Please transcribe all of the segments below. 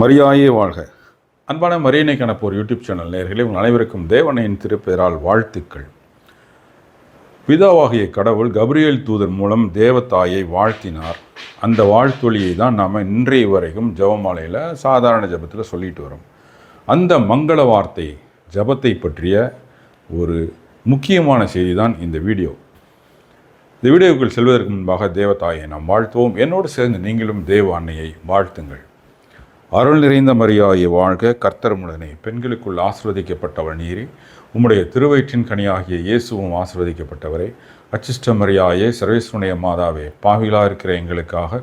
மரியாயே வாழ்க. அன்பான மரியனை கணப்போர் யூடியூப் சேனல் நேயர்களே உங்கள் அனைவருக்கும் தேவனையின் திருப்பெயரால் வாழ்த்துக்கள். பிதாவாகிய கடவுள் கபிரியல் தூதர் மூலம் தேவத்தாயை வாழ்த்தினார். அந்த வாழ்த்தொழியை தான் நாம் இன்றைய வரைக்கும் ஜபமாலையில் சாதாரண ஜெபத்தில் சொல்லிட்டு வரோம். அந்த மங்கள வார்த்தை ஜபத்தை பற்றிய ஒரு முக்கியமான செய்தி தான் இந்த வீடியோ. இந்த வீடியோவுக்குள் செல்வதற்கு முன்பாக தேவதாயை நாம் வாழ்த்துவோம். என்னோடு சேர்ந்து நீங்களும் தேவ அன்னையை வாழ்த்துங்கள். அருள் நிறைந்த மரியாயை வாழ்க கர்த்தரமுடனே. பெண்களுக்குள் ஆசிர்வதிக்கப்பட்டவள் நீரே. உம்முடைய திருவயிற்றின் கனியாகிய இயேசுவும் ஆசிர்வதிக்கப்பட்டவரே. அச்சிஷ்ட மரியாயே சர்வேஸ்வனைய மாதாவே பாவிலா இருக்கிற எங்களுக்காக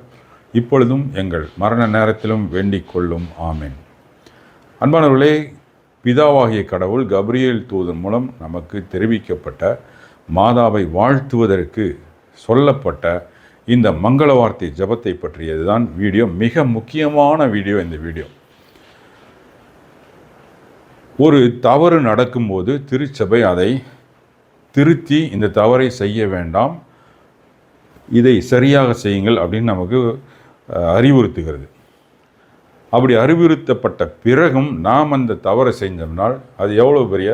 இப்பொழுதும் எங்கள் மரண நேரத்திலும் வேண்டிக் கொள்ளும். ஆமேன். அன்பானவர்களே பிதாவாகிய கடவுள் கப்ரியேல் தூதன் மூலம் நமக்கு தெரிவிக்கப்பட்ட மாதாவை வாழ்த்துவதற்கு சொல்லப்பட்ட இந்த மங்கள வார்த்தை ஜபத்தை பற்றியது தான் வீடியோ. மிக முக்கியமான வீடியோ இந்த வீடியோ. ஒரு தவறு நடக்கும்போது திருச்சபை அதை திருத்தி இந்த தவறை செய்ய வேண்டாம். இதை சரியாக செய்யுங்கள் அப்படின்னு நமக்கு அறிவுறுத்துகிறது. அப்படி அறிவுறுத்தப்பட்ட பிறகும் நாம் அந்த தவறை செஞ்சோம்னால் அது எவ்வளோ பெரிய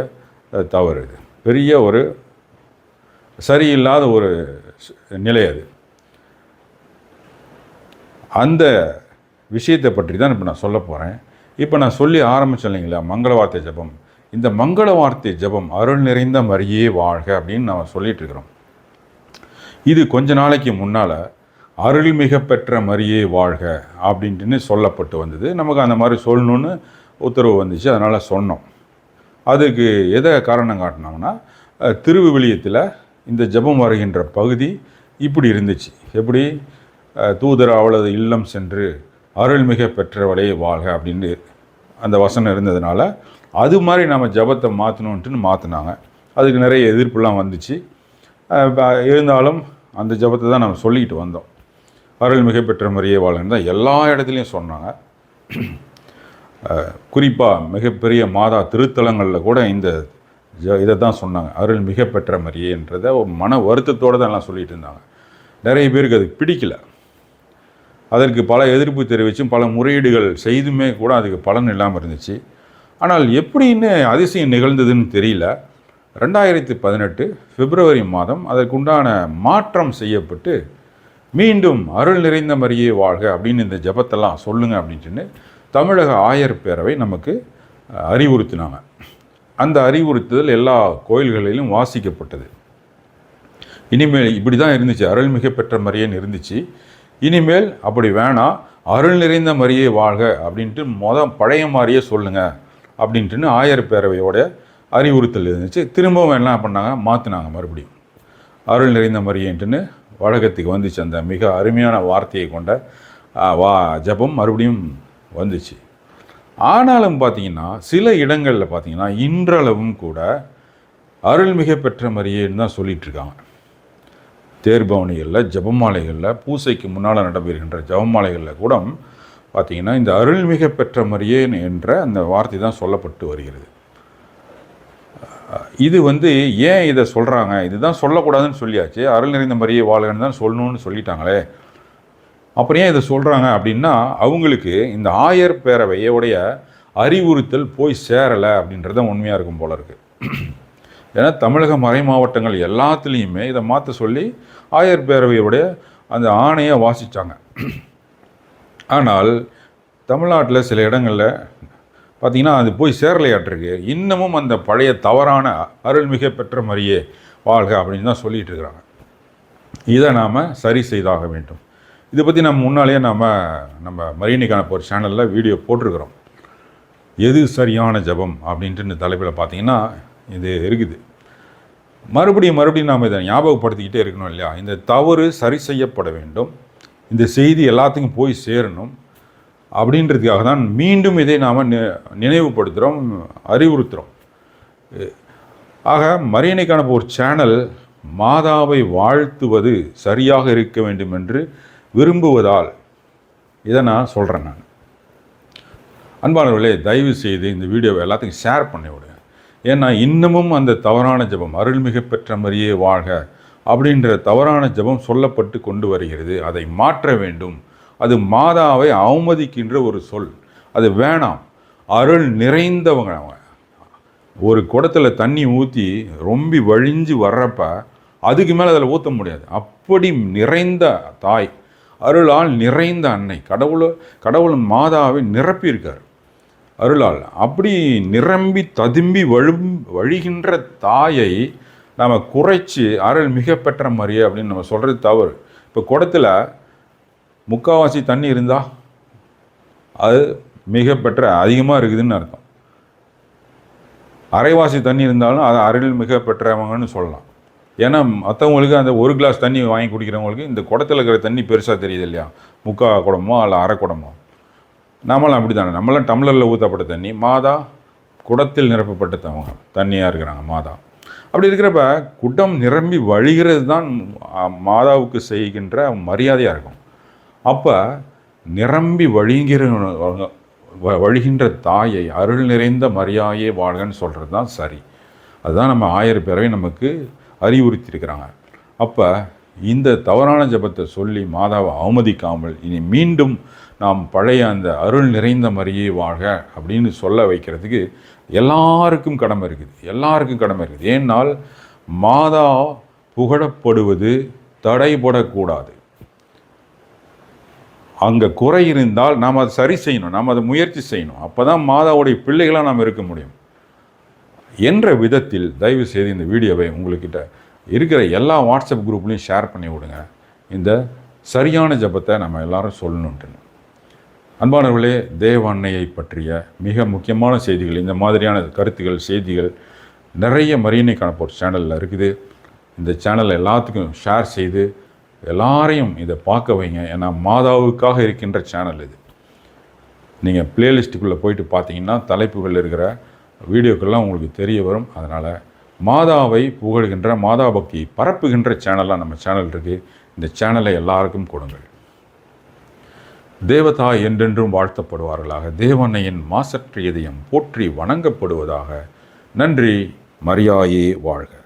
தவறு இது. பெரிய ஒரு சரியில்லாத ஒரு நிலை அது. அந்த விஷயத்தை பற்றி தான் இப்போ நான் சொல்ல போகிறேன் இப்போ நான் சொல்லி ஆரம்பித்தேன் இல்லைங்களா? மங்கள வார்த்தை ஜெபம். இந்த மங்கள வார்த்தை ஜெபம் அருள் நிறைந்த மரியே வாழ்க அப்படின்னு நம்ம சொல்லிட்டு இருக்கிறோம். இது கொஞ்ச நாளைக்கு முன்னால் அருள்மிக பெற்ற மரியே வாழ்க அப்படின்ட்டுன்னு சொல்லப்பட்டு வந்தது. நமக்கு அந்த மாதிரி சொல்லணும்னு உத்தரவு வந்துச்சு அதனால் சொன்னோம். அதுக்கு எதை காரணம் காட்டினாங்கன்னா திருவிவிலியத்தில் இந்த ஜெபம் வருகின்ற பகுதி இப்படி இருந்துச்சு. எப்படி? தூதர் அவளது இல்லம் சென்று அருள்மிக பெற்றவளே வாழ்க அப்படின்னு அந்த வசனம் இருந்ததுனால அது மாதிரி நம்ம ஜெபத்தை மாற்றணுன்ட்டுன்னு மாற்றினாங்க அதுக்கு நிறைய எதிர்ப்புலாம் வந்துச்சு. இருந்தாலும் அந்த ஜெபத்தை தான் நம்ம சொல்லிக்கிட்டு வந்தோம். அருள் பெற்ற முறையே வாழ்கன்னு தான் எல்லா இடத்துலையும் சொன்னாங்க. குறிப்பாக மிகப்பெரிய மாதா திருத்தலங்களில் கூட இந்த ஜ இதை தான் சொன்னாங்க. அருள் மிக பெற்ற மன வருத்தத்தோடு தான் எல்லாம் சொல்லிகிட்டு இருந்தாங்க. நிறைய பேருக்கு அது பிடிக்கலை. அதற்கு பல எதிர்ப்பு தெரிவித்தும் பல முறையீடுகள் செய்துமே கூட அதுக்கு பலன் இல்லாமல் இருந்துச்சு. ஆனால் எப்படின்னு அதிசயம் நிகழ்ந்ததுன்னு தெரியல. ரெண்டாயிரத்தி பதினெட்டு பிப்ரவரி மாதம் அதற்குண்டான மாற்றம் செய்யப்பட்டு மீண்டும் அருள் நிறைந்த மாதிரியே வாழ்க அப்படின்னு இந்த ஜெபத்தெல்லாம் சொல்லுங்கள் அப்படின்ட்டுன்னு தமிழக ஆயர் பேரவை நமக்கு அறிவுறுத்தினாங்க. அந்த அறிவுறுத்துதல் எல்லா கோயில்களிலும் வாசிக்கப்பட்டது. இனிமேல் இப்படி தான் இருந்துச்சு. அருள்மிக பெற்ற மாதிரியேன்னு இருந்துச்சு. இனிமேல் அப்படி வேணாம் அருள் நிறைந்த மாதிரியே வாழ்க அப்படின்ட்டு மொத பழைய மாதிரியே சொல்லுங்கள் அப்படின்ட்டுன்னு ஆயர் பேரவையோட அறிவுறுத்தல் இருந்துச்சு. திரும்பவும் என்ன பண்ணாங்க? மாற்றினாங்க மறுபடியும். அருள் நிறைந்த மாதிரியேன்ட்டுன்னு வழக்கத்துக்கு வந்துச்சு. அந்த மிக அருமையான வார்த்தையை கொண்ட வா ஜபம் மறுபடியும் வந்துச்சு. ஆனாலும் பார்த்தீங்கன்னா சில இடங்களில் பார்த்தீங்கன்னா இன்றளவும் கூட அருள்மிக பெற்ற மாதிரியேன்னு தான் சொல்லிகிட்ருக்காங்க தேர்பவனிகளில் ஜபமாலைகளில் பூசைக்கு முன்னால் நடைபெறுகின்ற ஜபமாலைகளில் கூட பார்த்தீங்கன்னா இந்த அருள்மிக பெற்ற மரியே என்ற அந்த வார்த்தை தான் சொல்லப்பட்டு வருகிறது. இது வந்து ஏன் இதை சொல்கிறாங்க இதுதான் சொல்லக்கூடாதுன்னு சொல்லியாச்சு. அருள் நிறைந்த மரியே வாழ்கன்னு தான் சொல்லணும்னு சொல்லிட்டாங்களே. அப்புறம் ஏன் இதை சொல்கிறாங்க அப்படின்னா அவங்களுக்கு இந்த ஆயர் பேரவையோடைய அறிவுறுத்தல் போய் சேரலை அப்படின்றத உண்மையாக இருக்கும் போல இருக்குது ஏன்னா தமிழக மறை மாவட்டங்கள் எல்லாத்துலேயுமே இதை மாற்ற சொல்லி ஆயர் பேரவையோடைய அந்த ஆணையை வாசித்தாங்க ஆனால் தமிழ்நாட்டில் சில இடங்களில் பார்த்தீங்கன்னா அது போய் சேரலையாட்டிருக்கு. இன்னமும் அந்த பழைய தவறான அருள்மிக பெற்ற மரியே வாழ்க அப்படின்னு தான் சொல்லிகிட்டு இருக்கிறாங்க. இதை நாம் சரி செய்தாக வேண்டும். இதை பற்றி நம்ம முன்னாலேயே நம்ம நம்ம மரியணிக்கான ஒரு சேனலில் வீடியோ போட்டிருக்கிறோம். எது சரியான ஜெபம் அப்படின்ட்டு இந்த தலைப்பில் பார்த்தீங்கன்னா இது இருக்குது. மறுபடியும் மறுபடியும் நாம் இதை ஞாபகப்படுத்திக்கிட்டே இருக்கணும் இல்லையா? இந்த தவறு சரி செய்யப்பட வேண்டும். இந்த செய்தி எல்லாத்துக்கும் போய் சேரணும். அப்படின்றதுக்காக தான் மீண்டும் இதை நாம் நினைவுபடுத்துகிறோம் அறிவுறுத்துகிறோம். ஆக மரியணைக்கான ஒரு சேனல் மாதாவை வாழ்த்துவது சரியாக இருக்க வேண்டும் என்று விரும்புவதால் இதை நான் சொல்கிறேன் நான். அன்பானவர்களே தயவு செய்து இந்த வீடியோவை எல்லாத்துக்கும் ஷேர் பண்ணி விடுங்க ஏன்னா இன்னமும் அந்த தவறான ஜெபம் அருள்மிகு பெற்ற மரியே வாழ்க அப்படின்ற தவறான ஜெபம் சொல்லப்பட்டு கொண்டு வருகிறது. அதை மாற்ற வேண்டும். அது மாதாவை அவமதிக்கின்ற ஒரு சொல். அது வேணாம். அருள் நிறைந்தவங்க அவங்க. ஒரு குடத்தில் தண்ணி ஊற்றி ரொம்பி வழிஞ்சு வர்றப்ப அதுக்கு மேலே அதில் ஊற்ற முடியாது. அப்படி நிறைந்த தாய் அருளால் நிறைந்த அன்னை கடவுள் கடவுள் மாதாவை நிரப்பியிருக்கார். அருளால் அப்படி நிரம்பி ததும்பி வழும் வழிகின்ற தாயை நாம் குறைச்சி அருள் மிக பெற்ற அப்படின்னு நம்ம சொல்கிறது தவறு. இப்போ குடத்தில் முக்காவாசி தண்ணி இருந்தால் அது மிக பெற்ற அதிகமாக இருக்குதுன்னு அர்த்தம். அரைவாசி தண்ணி இருந்தாலும் அது அருள் மிக பெற்றவங்கன்னு சொல்லலாம். ஏன்னா மற்றவங்களுக்கு அந்த ஒரு கிளாஸ் தண்ணி வாங்கி குடிக்கிறவங்களுக்கு இந்த குடத்தில் இருக்கிற தண்ணி பெருசாக தெரியுது இல்லையா? முக்கா குடமோ அல்ல அரை குடமோ. நம்மளும் அப்படி தானே நம்மளாம் டம்ளரில் ஊற்றப்பட்ட தண்ணி மாதா குடத்தில் நிரப்பப்பட்ட தவங்க தண்ணியாக இருக்கிறாங்க மாதா. அப்படி இருக்கிறப்ப குடம் நிரம்பி வழிகிறது தான் மாதாவுக்கு செய்கின்ற மரியாதையாக இருக்கும். அப்போ நிரம்பி வழிங்கிற வ- வழிகின்ற தாயை அருள் நிறைந்த மரியாதையே வாழ்கன்னு சொல்கிறது தான் சரி. அதுதான் நம்ம ஆயிரம் பேரவை நமக்கு அறிவுறுத்தியிருக்கிறாங்க. அப்போ இந்த தவறான ஜெபத்தை சொல்லி மாதாவை அவமதிக்காமல் இனி மீண்டும் நாம் பழைய அந்த அருள் நிறைந்த மரியே வாழ்க அப்படின்னு சொல்ல வைக்கிறதுக்கு எல்லாருக்கும் கடமை இருக்குது. எல்லாருக்கும் கடமை இருக்குது. ஏன்னால் மாதா புகழப்படுவது தடைபடக்கூடாது. அங்கே குறை இருந்தால் நாம் அதை சரி செய்யணும். நாம் அதை முயற்சி செய்யணும். அப்போ தான் மாதாவுடைய பிள்ளைகளாக நாம் இருக்க முடியும். என்ற விதத்தில் தயவு செய்து இந்த வீடியோவை உங்கள்கிட்ட இருக்கிற எல்லா வாட்ஸ்அப் குரூப்லையும் ஷேர் பண்ணி விடுங்க. இந்த சரியான ஜெபத்தை நம்ம எல்லாரும் சொல்லணுன்ட்டு அன்பானவர்களே தேவ அன்னையை பற்றிய மிக முக்கியமான செய்திகள் இந்த மாதிரியான கருத்துகள் செய்திகள் நிறைய மரியனை காணப்போர் சேனலில் இருக்குது. இந்த சேனலை எல்லாத்துக்கும் ஷேர் செய்து எல்லாரையும் இதை பார்க்க வைங்க. ஏன்னா மாதாவுக்காக இருக்கின்ற சேனல் இது. நீங்கள் பிளேலிஸ்ட்டுக்குள்ளே போயிட்டு பார்த்தீங்கன்னா தலைப்புகள் இருக்கிற வீடியோக்கள்லாம் உங்களுக்கு தெரிய வரும். அதனால் மாதாவை புகழ்கின்ற மாதா பக்தியை பரப்புகின்ற சேனலாக நம்ம சேனல் இருக்குது இந்த சேனலை எல்லாருக்கும் கொடுங்கள். தேவதா என்றென்றும் வாழ்த்தப்படுவார்களாக. தேவனையின் மாசற்ற இதயம் போற்றி வணங்கப்படுவதாக. நன்றி மரியாயே வாழ்க.